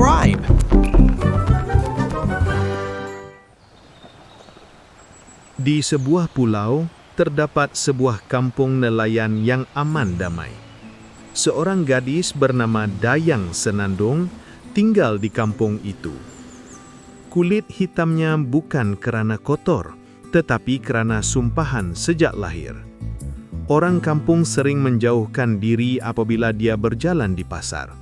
subscribe. Di sebuah pulau, terdapat sebuah kampung nelayan yang aman damai. Seorang gadis bernama Dayang Senandung tinggal di kampung itu. Kulit hitamnya bukan kerana kotor, tetapi kerana sumpahan sejak lahir. Orang kampung sering menjauhkan diri apabila dia berjalan di pasar.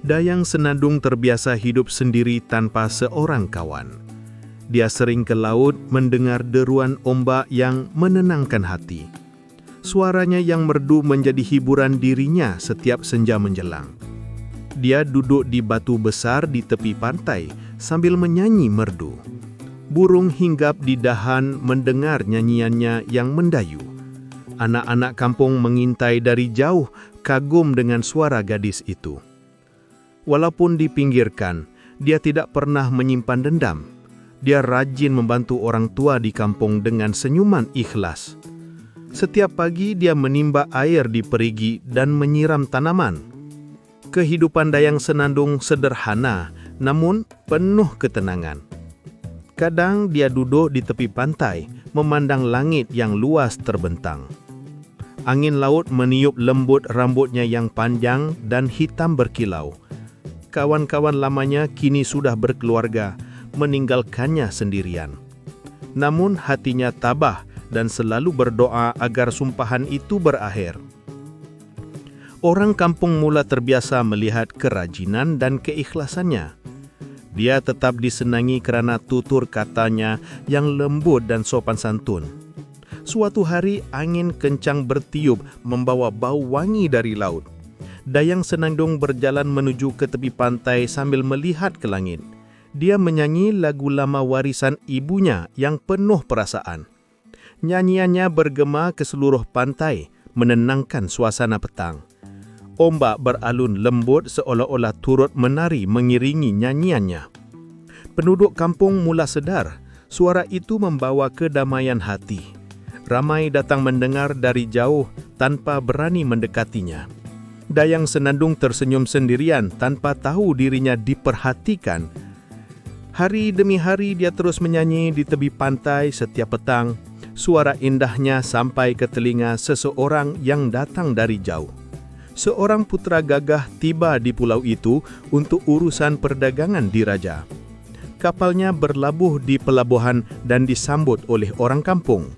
Dayang Senandung terbiasa hidup sendiri tanpa seorang kawan. Dia sering ke laut mendengar deruan ombak yang menenangkan hati. Suaranya yang merdu menjadi hiburan dirinya setiap senja menjelang. Dia duduk di batu besar di tepi pantai sambil menyanyi merdu. Burung hinggap di dahan mendengar nyanyiannya yang mendayu. Anak-anak kampung mengintai dari jauh kagum dengan suara gadis itu. Walaupun dipinggirkan, dia tidak pernah menyimpan dendam. Dia rajin membantu orang tua di kampung dengan senyuman ikhlas. Setiap pagi dia menimba air di perigi dan menyiram tanaman. Kehidupan Dayang Senandung sederhana namun penuh ketenangan. Kadang dia duduk di tepi pantai, memandang langit yang luas terbentang. Angin laut meniup lembut rambutnya yang panjang dan hitam berkilau. Kawan-kawan lamanya kini sudah berkeluarga, meninggalkannya sendirian. Namun hatinya tabah dan selalu berdoa agar sumpahan itu berakhir. Orang kampung mula terbiasa melihat kerajinan dan keikhlasannya. Dia tetap disenangi kerana tutur katanya yang lembut dan sopan santun. Suatu hari angin kencang bertiup membawa bau wangi dari laut. Dayang Senandung berjalan menuju ke tepi pantai sambil melihat ke langit. Dia menyanyi lagu lama warisan ibunya yang penuh perasaan. Nyanyiannya bergema ke seluruh pantai, menenangkan suasana petang. Ombak beralun lembut seolah-olah turut menari mengiringi nyanyiannya. Penduduk kampung mula sedar, suara itu membawa kedamaian hati. Ramai datang mendengar dari jauh tanpa berani mendekatinya. Dayang Senandung tersenyum sendirian tanpa tahu dirinya diperhatikan. Hari demi hari dia terus menyanyi di tepi pantai setiap petang. Suara indahnya sampai ke telinga seseorang yang datang dari jauh seorang putra gagah tiba di pulau itu untuk urusan perdagangan di raja. Kapalnya berlabuh di pelabuhan dan disambut oleh orang kampung.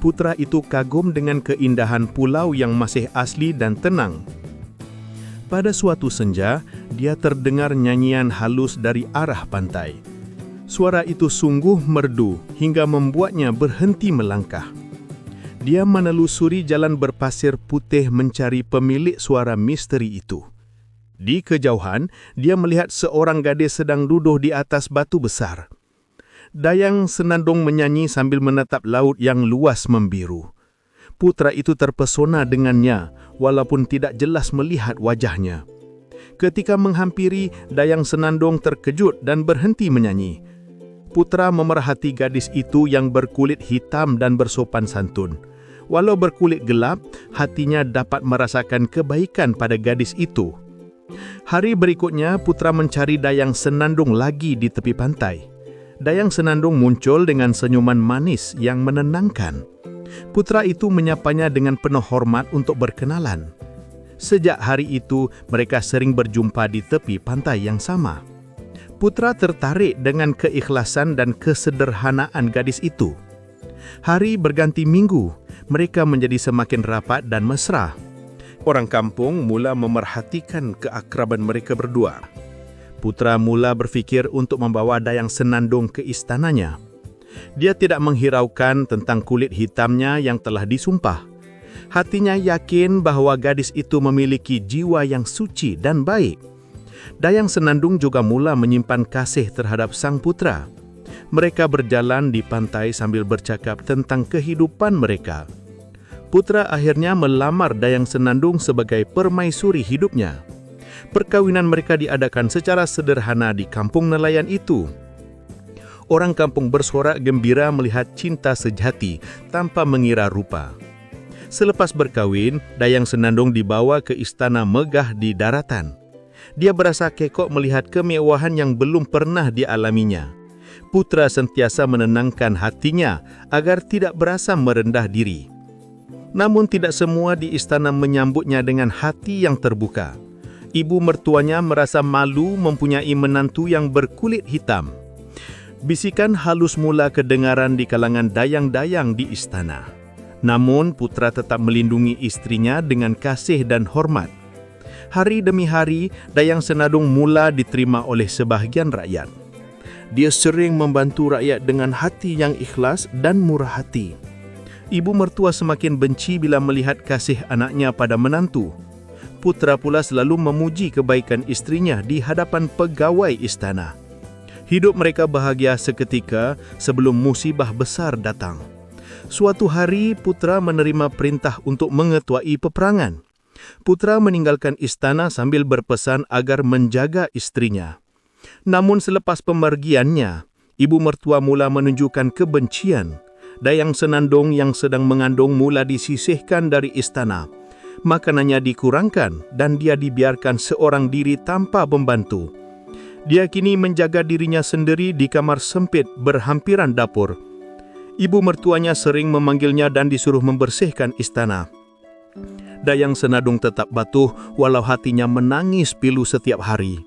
Putra itu kagum dengan keindahan pulau yang masih asli dan tenang. Pada suatu senja, dia terdengar nyanyian halus dari arah pantai. Suara itu sungguh merdu hingga membuatnya berhenti melangkah dia menelusuri jalan berpasir putih mencari pemilik suara misteri itu. Di kejauhan, dia melihat seorang gadis sedang duduk di atas batu besar. Dayang Senandung menyanyi sambil menatap laut yang luas membiru. Putra itu terpesona dengannya, walaupun tidak jelas melihat wajahnya. Ketika menghampiri, Dayang Senandung terkejut dan berhenti menyanyi. Putra memerhati gadis itu yang berkulit hitam dan bersopan santun. Walau berkulit gelap, hatinya dapat merasakan kebaikan pada gadis itu. Hari berikutnya, putra mencari Dayang Senandung lagi di tepi pantai. Dayang Senandung muncul dengan senyuman manis yang menenangkan. Putra itu menyapanya dengan penuh hormat untuk berkenalan. Sejak hari itu, mereka sering berjumpa di tepi pantai yang sama. Putra tertarik dengan keikhlasan dan kesederhanaan gadis itu. Hari berganti minggu, mereka menjadi semakin rapat dan mesra. Orang kampung mula memerhatikan keakraban mereka berdua. Putra mula berfikir untuk membawa Dayang Senandung ke istananya. Dia tidak menghiraukan tentang kulit hitamnya yang telah disumpah. Hatinya yakin bahawa gadis itu memiliki jiwa yang suci dan baik. Dayang Senandung juga mula menyimpan kasih terhadap sang putra. Mereka berjalan di pantai sambil bercakap tentang kehidupan mereka. Putra akhirnya melamar Dayang Senandung sebagai permaisuri hidupnya. Perkawinan mereka diadakan secara sederhana di kampung nelayan itu. Orang kampung bersorak gembira melihat cinta sejati tanpa mengira rupa. Selepas berkawin, Dayang Senandung dibawa ke istana megah di daratan. Dia berasa kekok melihat kemewahan yang belum pernah dialaminya. Putra sentiasa menenangkan hatinya agar tidak berasa merendah diri. Namun tidak semua di istana menyambutnya dengan hati yang terbuka. Ibu mertuanya merasa malu mempunyai menantu yang berkulit hitam. Bisikan halus mula kedengaran di kalangan dayang-dayang di istana. Namun putra tetap melindungi istrinya dengan kasih dan hormat. Hari demi hari, Dayang Senadung mula diterima oleh sebahagian rakyat. Dia sering membantu rakyat dengan hati yang ikhlas dan murah hati. Ibu mertua semakin benci bila melihat kasih anaknya pada menantu. Putra pula selalu memuji kebaikan istrinya di hadapan pegawai istana. Hidup mereka bahagia seketika sebelum musibah besar datang. Suatu hari, putra menerima perintah untuk mengetuai peperangan. Putra meninggalkan istana sambil berpesan agar menjaga istrinya. Namun selepas pemergiannya, ibu mertua mula menunjukkan kebencian. Dayang Senandung yang sedang mengandung mula disisihkan dari istana. Makanannya dikurangkan dan dia dibiarkan seorang diri tanpa pembantu. Dia kini menjaga dirinya sendiri di kamar sempit berhampiran dapur. Ibu mertuanya sering memanggilnya dan disuruh membersihkan istana. Dayang Senandung tetap batuh walau hatinya menangis pilu setiap hari.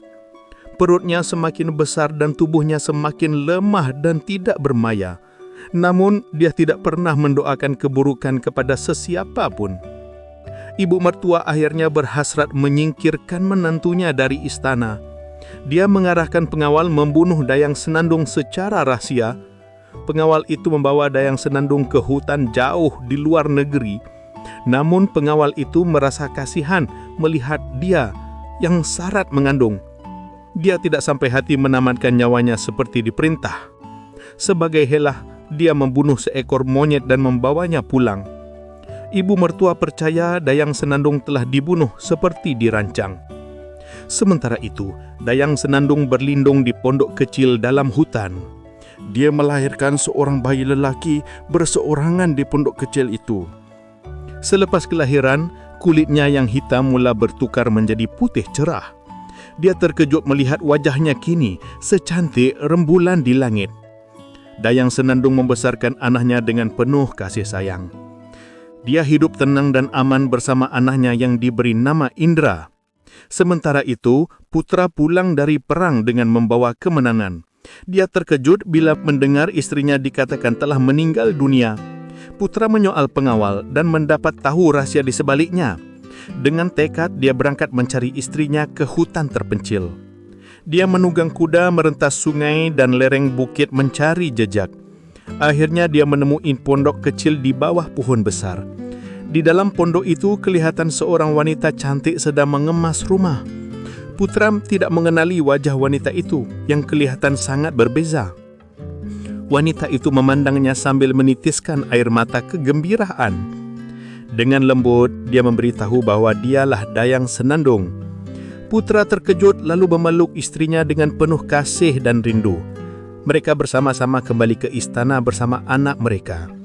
Perutnya semakin besar dan tubuhnya semakin lemah dan tidak bermaya. Namun, dia tidak pernah mendoakan keburukan kepada sesiapa pun. Ibu mertua akhirnya berhasrat menyingkirkan menantunya dari istana. Dia mengarahkan pengawal membunuh Dayang Senandung secara rahsia. Pengawal itu membawa Dayang Senandung ke hutan jauh di luar negeri. Namun pengawal itu merasa kasihan melihat dia yang syarat mengandung dia tidak sampai hati menamatkan nyawanya seperti diperintah. Sebagai helah, dia membunuh seekor monyet dan membawanya pulang. Ibu mertua percaya Dayang Senandung telah dibunuh seperti dirancang. Sementara itu, Dayang Senandung berlindung di pondok kecil dalam hutan. Dia melahirkan seorang bayi lelaki berseorangan di pondok kecil itu. Selepas kelahiran, kulitnya yang hitam mula bertukar menjadi putih cerah dia terkejut melihat wajahnya kini secantik rembulan di langit. Dayang Senandung membesarkan anaknya dengan penuh kasih sayang. Dia hidup tenang dan aman bersama anaknya yang diberi nama Indra. Sementara itu, putra pulang dari perang dengan membawa kemenangan. Dia terkejut bila mendengar istrinya dikatakan telah meninggal dunia. Putra menyoal pengawal dan mendapat tahu rahsia di sebaliknya. Dengan tekad, dia berangkat mencari istrinya ke hutan terpencil. Dia menunggang kuda merentas sungai dan lereng bukit mencari jejak. Akhirnya dia menemui pondok kecil di bawah pohon besar. Di dalam pondok itu kelihatan seorang wanita cantik sedang mengemas rumah. Putram tidak mengenali wajah wanita itu yang kelihatan sangat berbeza. Wanita itu memandangnya sambil menitiskan air mata kegembiraan. Dengan lembut, dia memberitahu bahwa dialah Dayang Senandung. Putra terkejut lalu memeluk istrinya dengan penuh kasih dan rindu. Mereka bersama-sama kembali ke istana bersama anak mereka.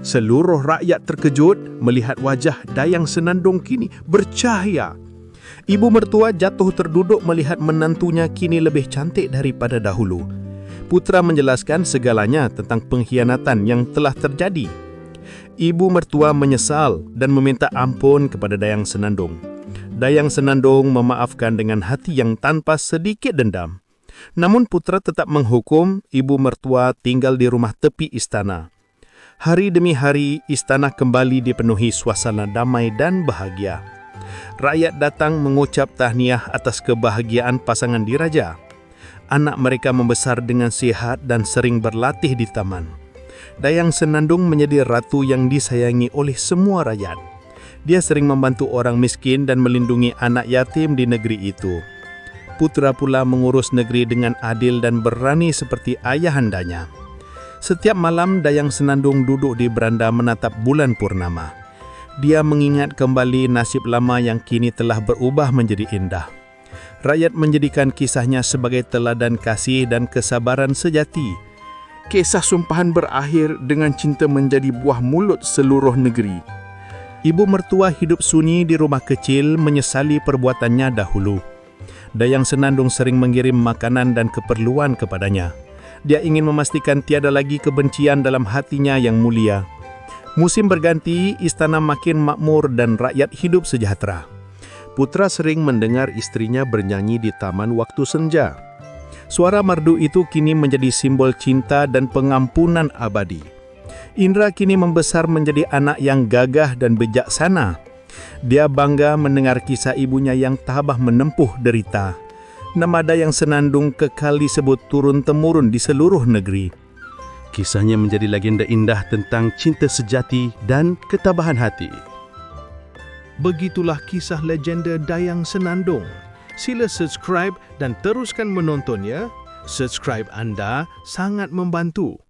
Seluruh rakyat terkejut melihat wajah Dayang Senandung kini bercahaya. Ibu mertua jatuh terduduk melihat menantunya kini lebih cantik daripada dahulu. Putra menjelaskan segalanya tentang pengkhianatan yang telah terjadi ibu mertua menyesal dan meminta ampun kepada Dayang Senandung. Dayang Senandung memaafkan dengan hati yang tanpa sedikit dendam. Namun putra tetap menghukum ibu mertua tinggal di rumah tepi istana. Hari demi hari, istana kembali dipenuhi suasana damai dan bahagia. Rakyat datang mengucap tahniah atas kebahagiaan pasangan diraja. Anak mereka membesar dengan sihat dan sering berlatih di taman. Dayang Senandung menjadi ratu yang disayangi oleh semua rakyat. Dia sering membantu orang miskin dan melindungi anak yatim di negeri itu. Putra pula mengurus negeri dengan adil dan berani seperti ayahandanya. Setiap malam Dayang Senandung duduk di beranda menatap bulan purnama. Dia mengingat kembali nasib lama yang kini telah berubah menjadi indah. Rakyat menjadikan kisahnya sebagai teladan kasih dan kesabaran sejati kisah sumpahan berakhir dengan cinta menjadi buah mulut seluruh negeri. Ibu mertua hidup sunyi di rumah kecil menyesali perbuatannya dahulu. Dayang Senandung sering mengirim makanan dan keperluan kepadanya. Dia ingin memastikan tiada lagi kebencian dalam hatinya yang mulia. Musim berganti, istana makin makmur dan rakyat hidup sejahtera. Putra sering mendengar istrinya bernyanyi di taman waktu senja. Suara merdu itu kini menjadi simbol cinta dan pengampunan abadi. Indra kini membesar menjadi anak yang gagah dan bijaksana. Dia bangga mendengar kisah ibunya yang tabah menempuh derita. Nama Dayang Senandung kekal disebut turun-temurun di seluruh negeri. Kisahnya menjadi legenda indah tentang cinta sejati dan ketabahan hati. Begitulah kisah legenda Dayang Senandung. Sila subscribe dan teruskan menontonnya. Subscribe anda sangat membantu.